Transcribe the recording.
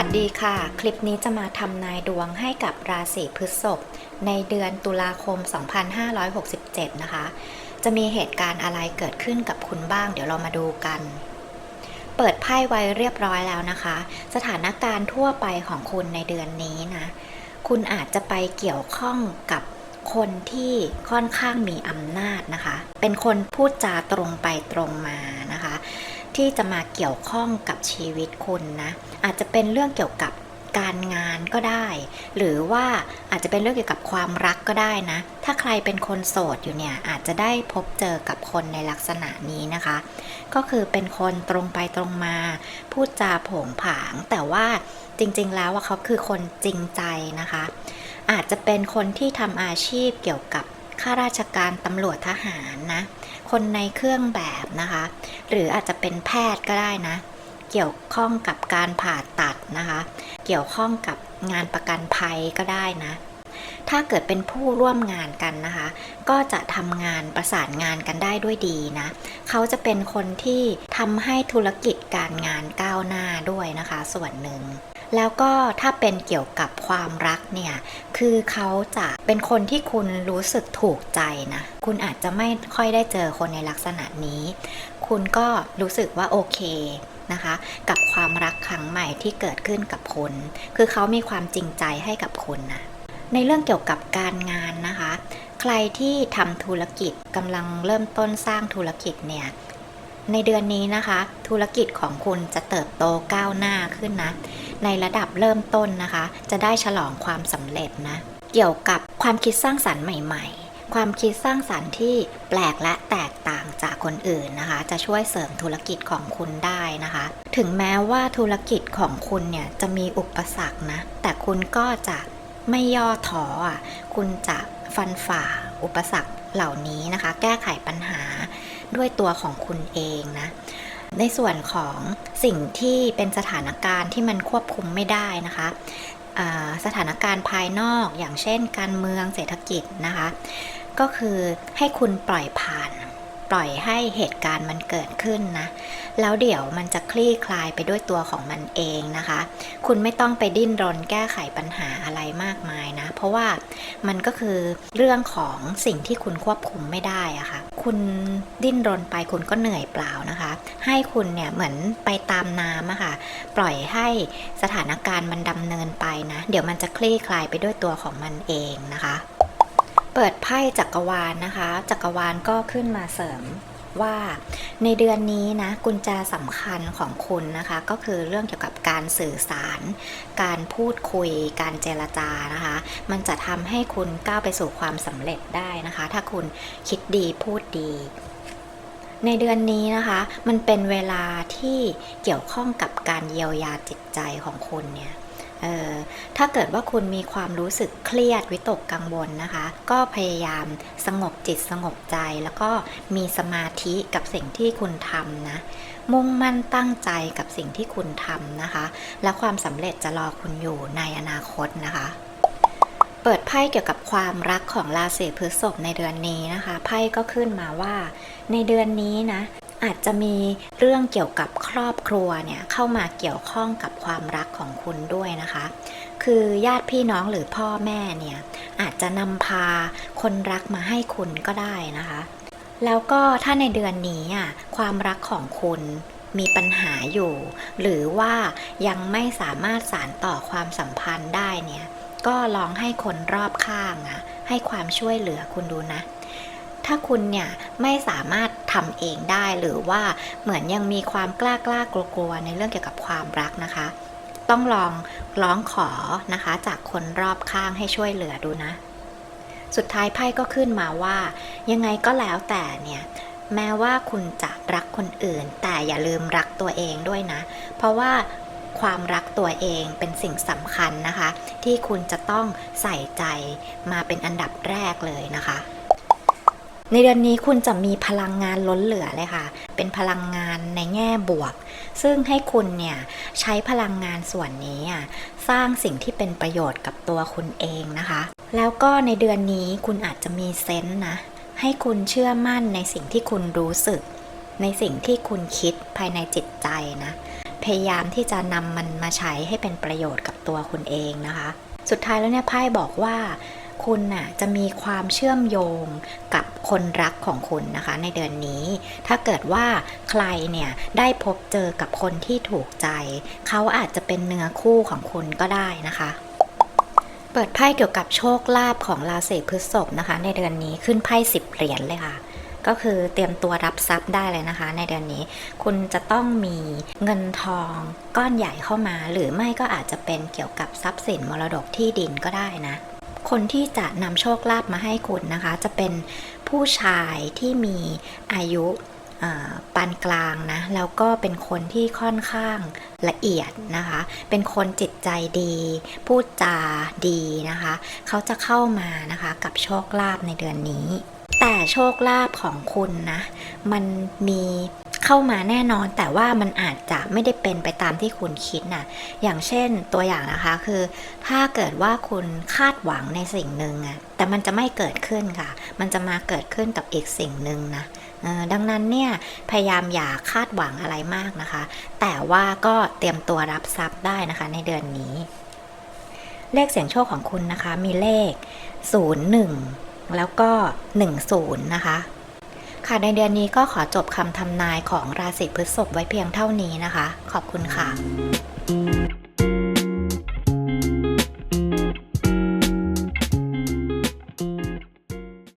วัสดีค่ะ คลิปนี้จะมาทำนายดวงให้กับราศีพฤษภในเดือนตุลาคม 2567 นะคะ จะมีเหตุการณ์อะไรเกิดขึ้นกับคุณบ้าง เดี๋ยวเรามาดูกัน เปิดไพ่ไว้เรียบร้อยแล้วนะคะ สถานการณ์ทั่วไปของคุณในเดือนนี้นะ คุณอาจจะไปเกี่ยวข้องกับคนที่ค่อนข้างมีอำนาจนะคะ เป็นคนพูดจาตรงไปตรงมานะคะ ที่จะมาเกี่ยวข้องกับชีวิตคุณนะ อาจจะเป็นเรื่องเกี่ยวกับการงานก็ได้ หรือว่าอาจจะเป็นเรื่องเกี่ยวกับความรักก็ได้นะ ถ้าใครเป็นคนโสดอยู่เนี่ยอาจจะได้พบเจอกับคนในลักษณะนี้นะคะ ก็คือเป็นคนตรงไปตรงมา พูดจาผงผาง แต่ว่าจริงๆแล้วว่าเขาคือคนจริงใจนะคะ อาจจะเป็นคนที่ทำอาชีพเกี่ยวกับข้าราชการตำรวจทหารนะ คนในเครื่องแบบนะคะ หรืออาจจะเป็นแพทย์ก็ได้นะ เกี่ยวข้องกับการผ่าตัดนะคะ เกี่ยวข้องกับงานประกันภัยก็ได้นะ ถ้าเกิดเป็นผู้ร่วมงานกันนะคะ ก็จะทำงานประสานงานกันได้ด้วยดีนะ เขาจะเป็นคนที่ทำให้ธุรกิจการงานก้าวหน้าด้วยนะคะ ส่วนหนึ่ง แล้วก็ถ้าเป็นเกี่ยวกับความรักเนี่ย คือเขาจะเป็นคนที่คุณรู้สึกถูกใจนะ คุณอาจจะไม่ค่อยได้เจอคนในลักษณะนี้ คุณก็รู้สึกว่าโอเคนะคะ กับความรักครั้งใหม่ที่เกิดขึ้นกับคุณ คือเขามีความจริงใจให้กับคุณนะ ในเรื่องเกี่ยวกับการงานนะคะ ใครที่ทำธุรกิจกำลังเริ่มต้นสร้างธุรกิจเนี่ย ในเดือนนี้นะคะ ธุรกิจของคุณจะเติบโตก้าวหน้าขึ้นนะ ในระดับเริ่มต้นนะคะ จะได้ฉลองความสำเร็จนะ เกี่ยวกับความคิดสร้างสรรค์ใหม่ ๆ ความคิดสร้างสรรค์ที่แปลกและแตกต่างจากคนอื่นนะคะ จะช่วยเสริมธุรกิจของคุณได้นะคะ ถึงแม้ว่าธุรกิจของคุณเนี่ยจะมีอุปสรรคนะ แต่คุณก็จะไม่ย่อท้ออะ คุณจะฟันฝ่าอุปสรรคเหล่านี้นะคะ แก้ไขปัญหา ด้วยตัวของคุณเองนะ ในส่วนของสิ่งที่เป็นสถานการณ์ที่มันควบคุมไม่ได้นะคะสถานการณ์ภายนอกอย่างเช่น การเมืองเศรษฐกิจนะคะ ก็คือให้คุณปล่อยผ่าน ล่อยให้เหตุการณ์มันเกิดขึ้นนะ แล้วเดี๋ยวมันจะคลี่คลายไปด้วยตัวของมันเองนะคะ คุณไม่ต้องไปดิ้นรนแก้ไขปัญหาอะไรมากมายนะ เพราะว่ามันก็คือเรื่องของสิ่งที่คุณควบคุมไม่ได้อะค่ะ คุณดิ้นรนไปคุณก็เหนื่อยเปล่านะคะ ให้คุณเนี่ยเหมือนไปตามน้ำอะค่ะ ปล่อยให้สถานการณ์มันดำเนินไปนะ เดี๋ยวมันจะคลี่คลายไปด้วยตัวของมันเองนะคะ เปิดไพ่จักรวาลนะคะ จักรวาลก็ขึ้นมาเสริมว่าในเดือนนี้นะกุญแจสำคัญของคุณนะคะ ก็คือเรื่องเกี่ยวกับการสื่อสาร การพูดคุย การเจรจานะคะ มันจะทำให้คุณก้าวไปสู่ความสำเร็จได้นะคะ ถ้าคุณคิดดีพูดดี ในเดือนนี้นะคะ มันเป็นเวลาที่เกี่ยวข้องกับการเยียวยาจิตใจของคุณเนี่ย ถ้าเกิดว่าคุณมีความรู้สึกเครียดวิตกกังวลนะคะ ก็พยายามสงบจิตสงบใจ แล้วก็มีสมาธิกับสิ่งที่คุณทำนะมุ่งมั่นตั้งใจกับสิ่งที่คุณทำนะคะ และความสำเร็จจะรอคุณอยู่ในอนาคตนะคะ เปิดไพ่เกี่ยวกับความรักของราศีพฤษภในเดือนนี้นะคะ ไพ่ก็ขึ้นมาว่า ในเดือนนี้นะ อาจจะมีเรื่องเกี่ยวกับครอบครัวเนี่ยเข้ามาเกี่ยวข้องกับความรักของคุณด้วยนะคะ คือญาติพี่น้องหรือพ่อแม่เนี่ยอาจจะนำพาคนรักมาให้คุณก็ได้นะคะ แล้วก็ถ้าในเดือนนี้อะความรักของคุณมีปัญหาอยู่ หรือว่ายังไม่สามารถสานต่อความสัมพันธ์ได้เนี่ยก็ลองให้คนรอบข้างอะให้ความช่วยเหลือคุณดูนะ ถ้าคุณเนี่ยไม่สามารถทำเองได้หรือว่าเหมือนยังมีความกล้ากล้ากลัวกลัวๆในเรื่องเกี่ยวกับความรักนะคะ ต้องลองร้องขอนะคะ จากคนรอบข้างให้ช่วยเหลือดูนะ สุดท้ายไพ่ก็ขึ้นมาว่า ยังไงก็แล้วแต่เนี่ยแม้ว่าคุณจะรักคนอื่น แต่อย่าลืมรักตัวเองด้วยนะ เพราะว่าความรักตัวเองเป็นสิ่งสำคัญนะคะ ที่คุณจะต้องใส่ใจมาเป็นอันดับแรกเลยนะคะ ในเดือนนี้คุณจะมีพลังงานล้นเหลือเลยค่ะ เป็นพลังงานในแง่บวก ซึ่งให้คุณเนี่ยใช้พลังงานส่วนนี้อะสร้างสิ่งที่เป็นประโยชน์กับตัวคุณเองนะคะ แล้วก็ในเดือนนี้คุณอาจจะมีเซนส์นะ ให้คุณเชื่อมั่นในสิ่งที่คุณรู้สึก ในสิ่งที่คุณคิดภายในจิตใจนะ พยายามที่จะนำมันมาใช้ให้เป็นประโยชน์กับตัวคุณเองนะคะ สุดท้ายแล้วเนี่ยไพ่บอกว่า คุณน่ะจะมีความเชื่อมโยงกับคนรักของคุณนะคะ ในเดือนนี้ ถ้าเกิดว่าใครเนี่ยได้พบเจอกับคนที่ถูกใจ เขาอาจจะเป็นเนื้อคู่ของคุณก็ได้นะคะเปิดไพ่เกี่ยวกับโชคลาภของราศีพฤษภนะคะ ในเดือนนี้ขึ้นไพ่สิบเหรียญเลยค่ะ ก็คือเตรียมตัวรับทรัพย์ได้เลยนะคะ ในเดือนนี้คุณจะต้องมีเงินทองก้อนใหญ่เข้ามา หรือไม่ก็อาจจะเป็นเกี่ยวกับทรัพย์สินมรดกที่ดินก็ได้นะ คนที่จะนำโชคลาภมาให้คุณนะคะ จะเป็นผู้ชายที่มีอายุปานกลางนะ แล้วก็เป็นคนที่ค่อนข้างละเอียดนะคะ เป็นคนจิตใจดี พูดจาดีนะคะ เขาจะเข้ามานะคะกับโชคลาภในเดือนนี้ แต่โชคลาภของคุณนะ มันมี เข้ามาแน่นอนแต่ว่ามันอาจจะไม่ได้เป็นไปตามที่คุณคิดนะอย่างเช่นตัวอย่างนะคะคือ ถ้าเกิดว่าคุณคาดหวังในสิ่งหนึ่งอะแต่มันจะไม่เกิดขึ้นค่ะ มันจะมาเกิดขึ้นกับอีกสิ่งหนึ่งนะดังนั้นเนี่ยพยายามอย่าคาดหวังอะไรมากนะคะ แต่ว่าก็เตรียมตัวรับทรัพย์ได้นะคะในเดือนนี้ เลขเสียงโชคของคุณนะคะ มีเลข 01 แล้วก็ 10 นะคะ ค่ะในเดือนนี้ก็ขอจบคำทำนายของราศีพฤษภไว้เพียงเท่านี้นะคะ ขอบคุณค่ะ